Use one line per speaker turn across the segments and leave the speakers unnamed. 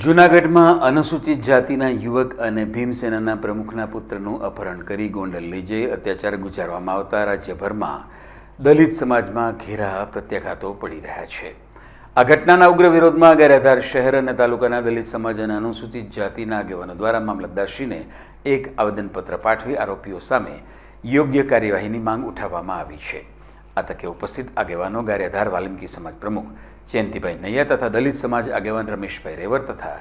જૂનાગઢમાં અનુસૂચિત જાતિના યુવક અને ભીમસેનાના પ્રમુખના પુત્રનું અપહરણ કરી ગોંડલ લઈ જઈ અત્યાચાર ગુજારવામાં આવતા રાજ્યભરમાં દલિત સમાજમાં ઘેરા પ્રત્યાઘાતો પડી રહ્યા છે. આ ઘટનાના ઉગ્ર વિરોધમાં ગેરાધાર શહેર અને તાલુકાના દલિત સમાજ અને અનુસૂચિત જાતિના આગેવાનો દ્વારા મામલતદારશ્રીને એક આવેદનપત્ર પાઠવી આરોપીઓ સામે યોગ્ય કાર્યવાહીની માંગ ઉઠાવવામાં આવી છે. આ તકે ઉપસ્થિત આગેવાનો ગારેધાર વાલ્મીકી સમાજ પ્રમુખ જયંતિભાઈ નૈયા તથા દલિત સમાજ આગેવાન રમેશભાઈ રેવર તથા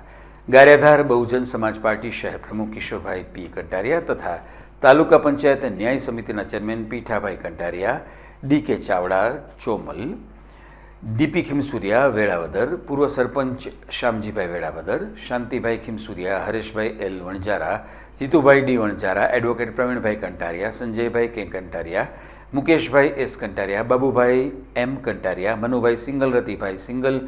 ગારેધાર બહુજન સમાજ પાર્ટી શહેર પ્રમુખ કિશોરભાઈ પી કંટારિયા તથા તાલુકા પંચાયત ન્યાય સમિતિના chairman Pithabhai Kantariya, D K Chavda, Chomal D P Khimsuriya, Velavadar, પૂર્વ sarpanch Shyamjibhai Velavadar, Shantibhai Khimsuriya, Hareshbhai L Vanjara Jitubhai D Vanjara advocate Pravinbhai Kantariya, Sanjaybhai K Kantariya Mukeshbhai S Kantariya, Babubhai M Kantariya, Manubhai Singal, Ratibhai Singal,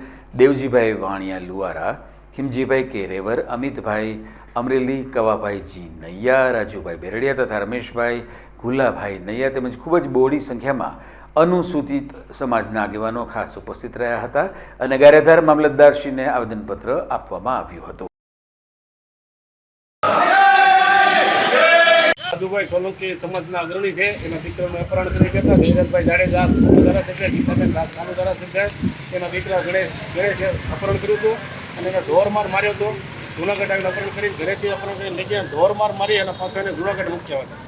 Devjibhai Vaniya Luvara, Khimjibhai Kerevar, Amitbhai Amreli Kavabhai G Naiya, Rajubhai Beradiya તથા રમેશભાઈ ગુલાભાઈ નૈયા તેમજ ખૂબ જ બહોળી સંખ્યામાં અનુસૂચિત સમાજના આગેવાનો ખાસ ઉપસ્થિત રહ્યા હતા અને ગારેધાર મામલતદારશ્રીને આવેદનપત્ર આપવામાં આવ્યું હતું.
રાજુભાઈ સોલંકી સમાજના અગ્રણી છે. એના દીકરાનું અપહરણ કરી ગયા હતા જયરથભાઈ જાડેજા ધારાસભ્ય ગીતાબેન ચાલુ ધારાસભ્ય. એના દીકરા ગણેશ, ગણેશે અપહરણ કર્યું હતું અને એને ઢોરમાર માર્યો હતો. જુનાગઢ આવીને અપહરણ કરીને ઘરેથી અપહરણ કરીને લઈ ગયા. ઢોરમાર મારી અને પાછળ એને જુનાગઢ મૂક્યા હતા.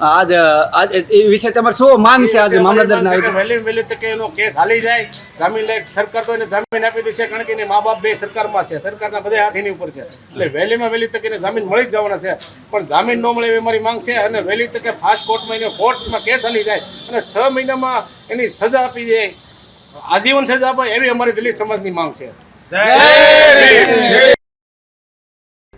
આજ આજ એ વિશે તમારે શું માંગ છે આજે મામલતદાર
ના વહેલી વહેલી તકે એનો કેસ હાલી જાય. જામીન લે સરકાર તો એને જામીન આપી દેશે કારણ કે એને મા બાપ બે સરકારમાં છે. સરકારના બધા હાથ એની ઉપર છે. એટલે વહેલીમાં વહેલી તકે એને જામીન મળી જ જવાના છે. પણ જામીન ન મળે એવી મારી માંગ છે અને વહેલી તકે ફાસ્ટ કોર્ટમાં એને કોર્ટમાં કેસ હાલી જાય અને છ મહિનામાં એની સજા આપી દે. આજીવન સજા આપે એવી અમારી દલિત સમાજની માંગ છે.
જય